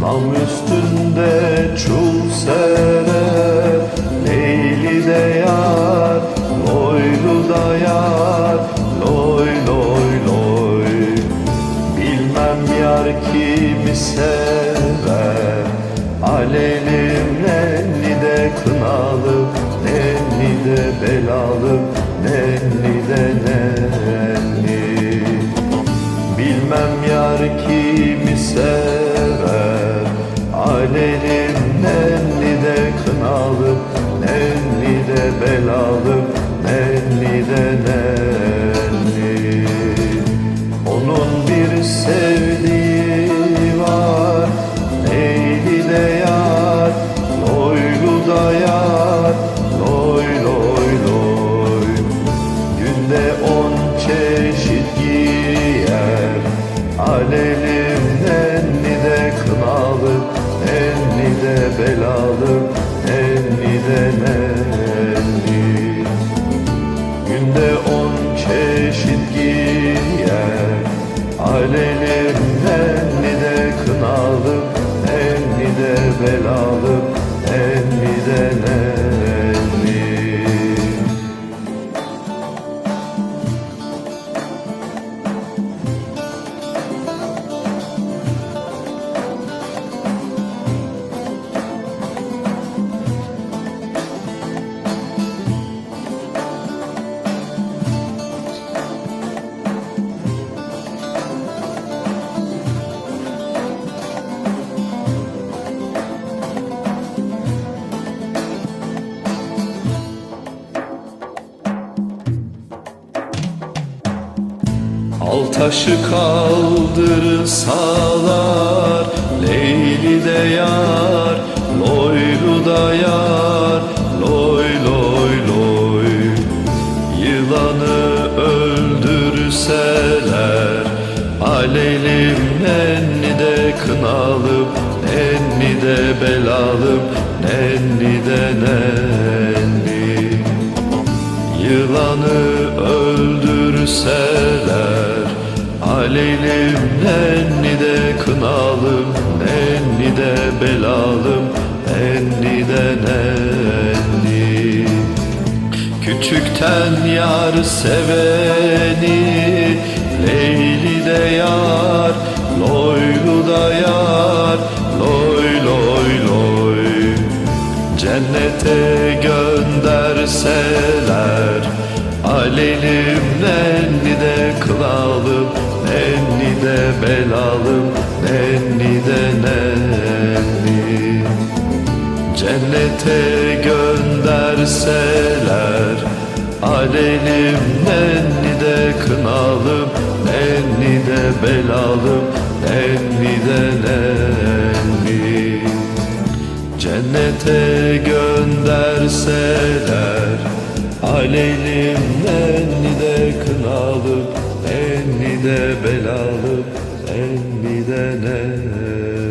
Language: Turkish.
Nam üstünde çul serer Leyli de yar Loylu da yar Loy loy loy. Bilmem yar kimi sever Alelim nenni de kınalı Nenni de belalı Nenni de nenni. Bilmem yar kimi sever Alelim nenni de kınalı Nenni de belalı Nenni Günde on çeşit giyer. Alelim nenni de kınalı Nenni de belalı Al taşı kaldırsalar Leyli de yar Loylu da yar Loy loy loy. Yılanı öldürseler Aleylim nenni de kınalım Nenni de belalım Nenni de nenni Yılanı öldürseler Aleylim nenni de kınalım Nenni de belalım Nenni de nenni. Küçükten yar seveni Leyli de yar Loylu da yar Cennete gönderseler Alelim nenni de kılalım Nenni de belalım Nenni de nenni. Cennete gönderseler Alelim nenni de kınalım Nenni de belalım Nenni de nenni Cennete gönderseler Aleylim nenni de kınalım Nenni de belalım Nenni de nenni